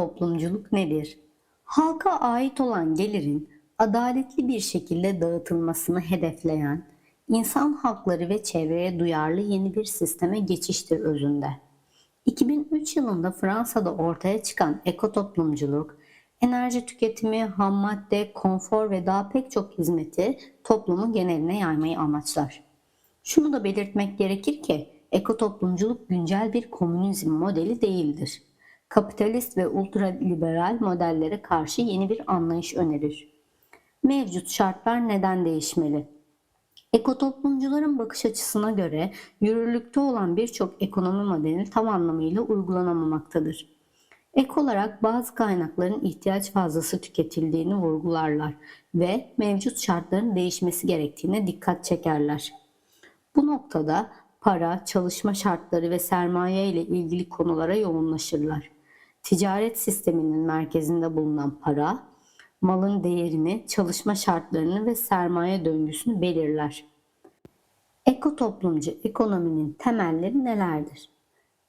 Ekotoplumculuk nedir? Halka ait olan gelirin adaletli bir şekilde dağıtılmasını hedefleyen, insan hakları ve çevreye duyarlı yeni bir sisteme geçiştir özünde. 2003 yılında Fransa'da ortaya çıkan ekotoplumculuk, enerji tüketimi, ham madde, konfor ve daha pek çok hizmeti toplumun geneline yaymayı amaçlar. Şunu da belirtmek gerekir ki ekotoplumculuk güncel bir komünizm modeli değildir. Kapitalist ve ultraliberal modellere karşı yeni bir anlayış önerir. Mevcut şartlar neden değişmeli? Ekotoplumcuların bakış açısına göre yürürlükte olan birçok ekonomi modeli tam anlamıyla uygulanamamaktadır. Ek olarak bazı kaynakların ihtiyaç fazlası tüketildiğini vurgularlar ve mevcut şartların değişmesi gerektiğine dikkat çekerler. Bu noktada para, çalışma şartları ve sermaye ile ilgili konulara yoğunlaşırlar. Ticaret sisteminin merkezinde bulunan para, malın değerini, çalışma şartlarını ve sermaye döngüsünü belirler. Ekotoplumcu ekonominin temelleri nelerdir?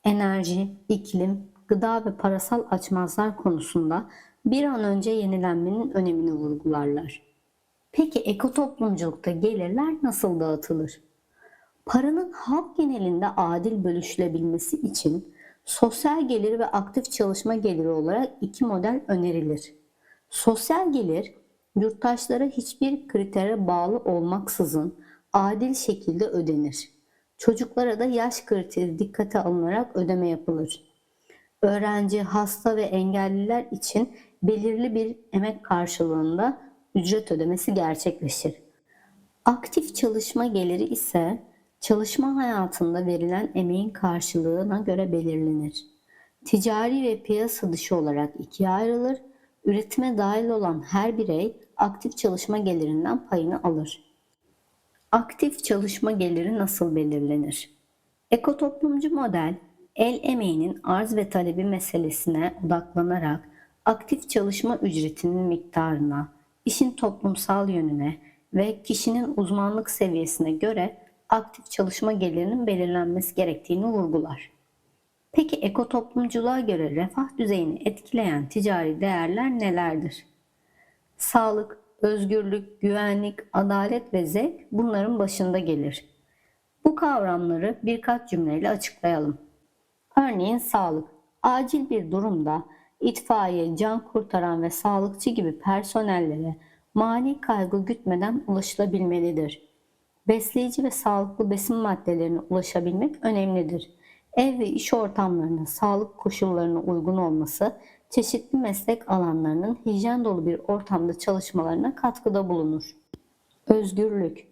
Enerji, iklim, gıda ve parasal açmazlar konusunda bir an önce yenilenmenin önemini vurgularlar. Peki ekotoplumculukta gelirler nasıl dağıtılır? Paranın halk genelinde adil bölüşülebilmesi için sosyal gelir ve aktif çalışma geliri olarak iki model önerilir. Sosyal gelir, yurttaşlara hiçbir kritere bağlı olmaksızın adil şekilde ödenir. Çocuklara da yaş kriteri dikkate alınarak ödeme yapılır. Öğrenci, hasta ve engelliler için belirli bir emek karşılığında ücret ödemesi gerçekleşir. Aktif çalışma geliri ise çalışma hayatında verilen emeğin karşılığına göre belirlenir. Ticari ve piyasa dışı olarak ikiye ayrılır. Üretime dahil olan her birey aktif çalışma gelirinden payını alır. Aktif çalışma geliri nasıl belirlenir? Ekotoplumcu model, el emeğinin arz ve talebi meselesine odaklanarak aktif çalışma ücretinin miktarına, işin toplumsal yönüne ve kişinin uzmanlık seviyesine göre aktif çalışma gelirinin belirlenmesi gerektiğini vurgular. Peki ekotoplumculuğa göre refah düzeyini etkileyen ticari değerler nelerdir? Sağlık, özgürlük, güvenlik, adalet ve zevk bunların başında gelir. Bu kavramları birkaç cümleyle açıklayalım. Örneğin sağlık. Acil bir durumda itfaiye, can kurtaran ve sağlıkçı gibi personellere mali kaygı gütmeden ulaşılabilmelidir. Besleyici ve sağlıklı besin maddelerine ulaşabilmek önemlidir. Ev ve iş ortamlarının sağlık koşullarına uygun olması, çeşitli meslek alanlarının hijyen dolu bir ortamda çalışmalarına katkıda bulunur. Özgürlük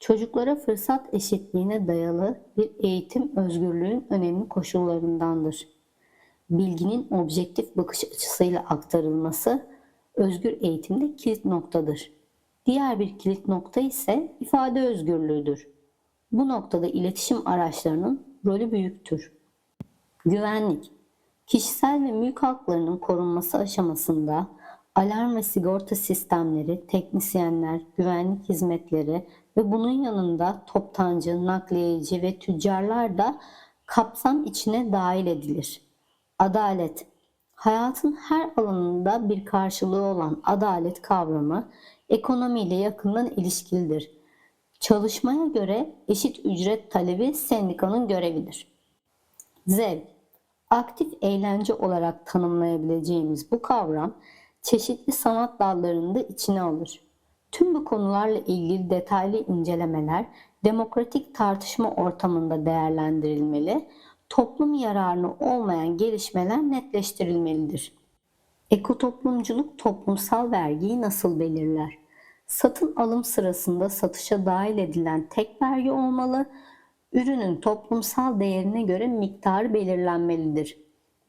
Çocuklara fırsat eşitliğine dayalı bir eğitim özgürlüğün önemli koşullarındandır. Bilginin objektif bakış açısıyla aktarılması özgür eğitimde kilit noktadır. Diğer bir kilit nokta ise ifade özgürlüğüdür. Bu noktada iletişim araçlarının rolü büyüktür. Güvenlik Kişisel ve mülk haklarının korunması aşamasında alarm ve sigorta sistemleri, teknisyenler, güvenlik hizmetleri ve bunun yanında toptancı, nakliyeci ve tüccarlar da kapsam içine dahil edilir. Adalet Hayatın her alanında bir karşılığı olan adalet kavramı ekonomiyle yakından ilişkilidir. Çalışmaya göre eşit ücret talebi sendikanın görevidir. Zevk Aktif eğlence olarak tanımlayabileceğimiz bu kavram çeşitli sanat dallarında içine alır. Tüm bu konularla ilgili detaylı incelemeler demokratik tartışma ortamında değerlendirilmeli, toplum yararını olmayan gelişmeler netleştirilmelidir. Ekotoplumculuk toplumsal vergiyi nasıl belirler? Satın alım sırasında satışa dahil edilen tek vergi olmalı, ürünün toplumsal değerine göre miktarı belirlenmelidir.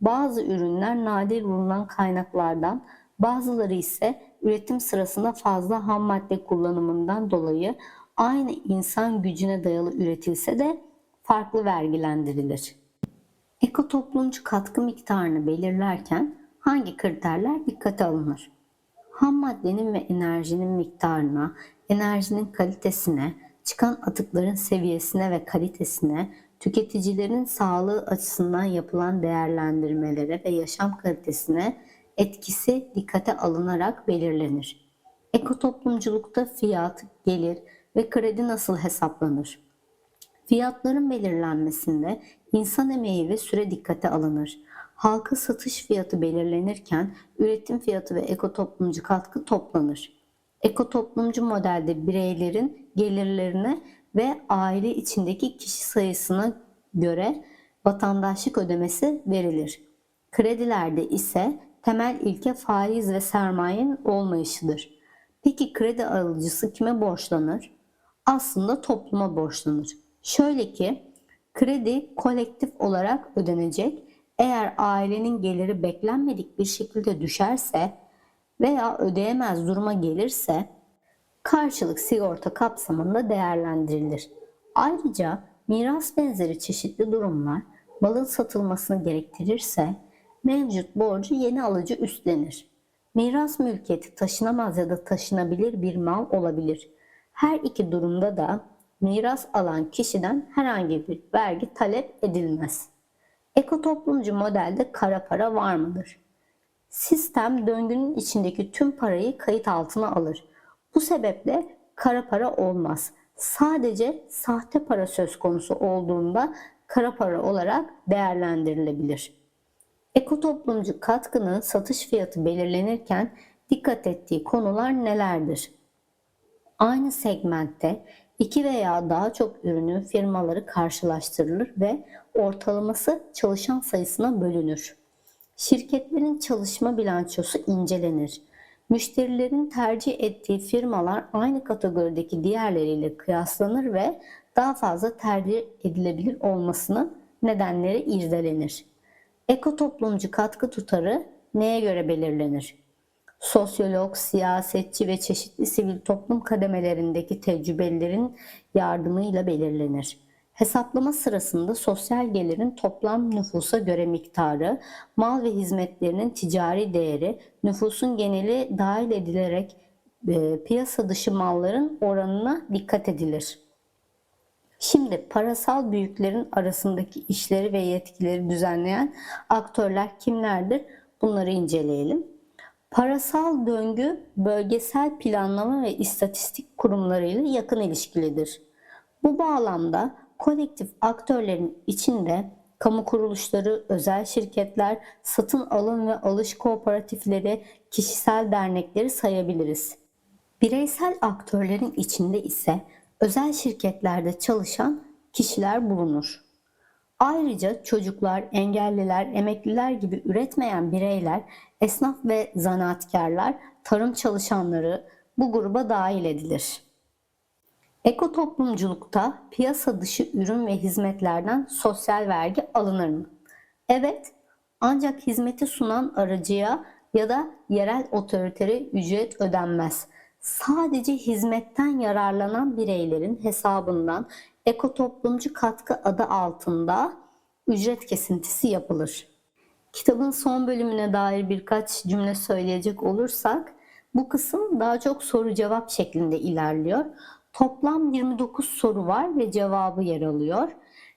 Bazı ürünler nadir bulunan kaynaklardan, bazıları ise üretim sırasında fazla ham madde kullanımından dolayı aynı insan gücüne dayalı üretilse de farklı vergilendirilir. Ekotoplumcu katkı miktarını belirlerken hangi kriterler dikkate alınır? Ham maddenin ve enerjinin miktarına, enerjinin kalitesine, çıkan atıkların seviyesine ve kalitesine, tüketicilerin sağlığı açısından yapılan değerlendirmelere ve yaşam kalitesine etkisi dikkate alınarak belirlenir. Ekotoplumculukta fiyat, gelir ve kredi nasıl hesaplanır? Fiyatların belirlenmesinde insan emeği ve süre dikkate alınır. Halka satış fiyatı belirlenirken üretim fiyatı ve ekotoplumcu katkı toplanır. Ekotoplumcu modelde bireylerin gelirlerine ve aile içindeki kişi sayısına göre vatandaşlık ödemesi verilir. Kredilerde ise temel ilke faiz ve sermayenin olmayışıdır. Peki kredi alıcısı kime borçlanır? Aslında topluma borçlanır. Şöyle ki kredi kolektif olarak ödenecek. Eğer ailenin geliri beklenmedik bir şekilde düşerse veya ödeyemez duruma gelirse karşılık sigorta kapsamında değerlendirilir. Ayrıca miras benzeri çeşitli durumlar malın satılmasını gerektirirse mevcut borcu yeni alıcı üstlenir. Miras mülkiyeti taşınamaz ya da taşınabilir bir mal olabilir. Her iki durumda da miras alan kişiden herhangi bir vergi talep edilmez. Ekotoplumcu modelde kara para var mıdır? Sistem döngünün içindeki tüm parayı kayıt altına alır. Bu sebeple kara para olmaz. Sadece sahte para söz konusu olduğunda kara para olarak değerlendirilebilir. Ekotoplumcu katkının satış fiyatı belirlenirken dikkat ettiği konular nelerdir? Aynı segmentte iki veya daha çok ürünün firmaları karşılaştırılır ve ortalaması çalışan sayısına bölünür. Şirketlerin çalışma bilançosu incelenir. Müşterilerin tercih ettiği firmalar aynı kategorideki diğerleriyle kıyaslanır ve daha fazla tercih edilebilir olmasının nedenleri irdelenir. Ekotoplumcu katkı tutarı neye göre belirlenir? Sosyolog, siyasetçi ve çeşitli sivil toplum kademelerindeki tecrübelerin yardımıyla belirlenir. Hesaplama sırasında sosyal gelirin toplam nüfusa göre miktarı, mal ve hizmetlerinin ticari değeri, nüfusun geneli dahil edilerek e, piyasa dışı malların oranına dikkat edilir. Şimdi parasal büyüklerin arasındaki işleri ve yetkileri düzenleyen aktörler kimlerdir? Bunları inceleyelim. Parasal döngü bölgesel planlama ve istatistik kurumlarıyla yakın ilişkilidir. Bu bağlamda kolektif aktörlerin içinde kamu kuruluşları, özel şirketler, satın alım ve alış kooperatifleri, kişisel dernekleri sayabiliriz. Bireysel aktörlerin içinde ise özel şirketlerde çalışan kişiler bulunur. Ayrıca çocuklar, engelliler, emekliler gibi üretmeyen bireyler, esnaf ve zanaatkarlar, tarım çalışanları bu gruba dahil edilir. Ekotoplumculukta piyasa dışı ürün ve hizmetlerden sosyal vergi alınır mı? Evet, ancak hizmeti sunan aracıya ya da yerel otoritere ücret ödenmez. Sadece hizmetten yararlanan bireylerin hesabından ekotoplumcu katkı adı altında ücret kesintisi yapılır. Kitabın son bölümüne dair birkaç cümle söyleyecek olursak bu kısım daha çok soru cevap şeklinde ilerliyor. Toplam 29 soru var ve cevabı yer alıyor.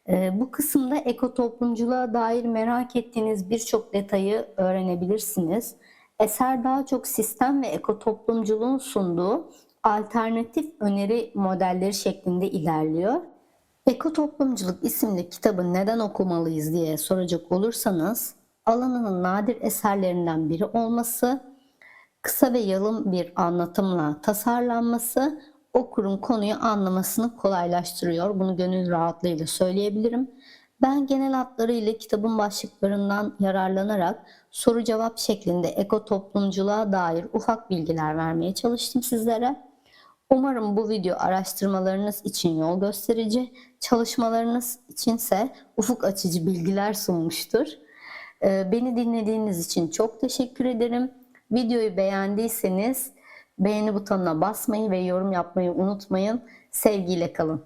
Ee, bu kısımda ekotoplumculuğa dair merak ettiğiniz birçok detayı öğrenebilirsiniz. Eser daha çok sistem ve ekotoplumculuğun sunduğu alternatif öneri modelleri şeklinde ilerliyor. Ekotoplumculuk isimli kitabı neden okumalıyız diye soracak olursanız alanının nadir eserlerinden biri olması, kısa ve yalın bir anlatımla tasarlanması okurun konuyu anlamasını kolaylaştırıyor. Bunu gönül rahatlığıyla söyleyebilirim. Ben genel hatlarıyla kitabın başlıklarından yararlanarak soru cevap şeklinde ekotoplumculuğa dair ufak bilgiler vermeye çalıştım sizlere. Umarım bu video araştırmalarınız için yol gösterici, çalışmalarınız içinse ufuk açıcı bilgiler sunmuştur. Ee, beni dinlediğiniz için çok teşekkür ederim. Videoyu beğendiyseniz beğeni butonuna basmayı ve yorum yapmayı unutmayın. Sevgiyle kalın.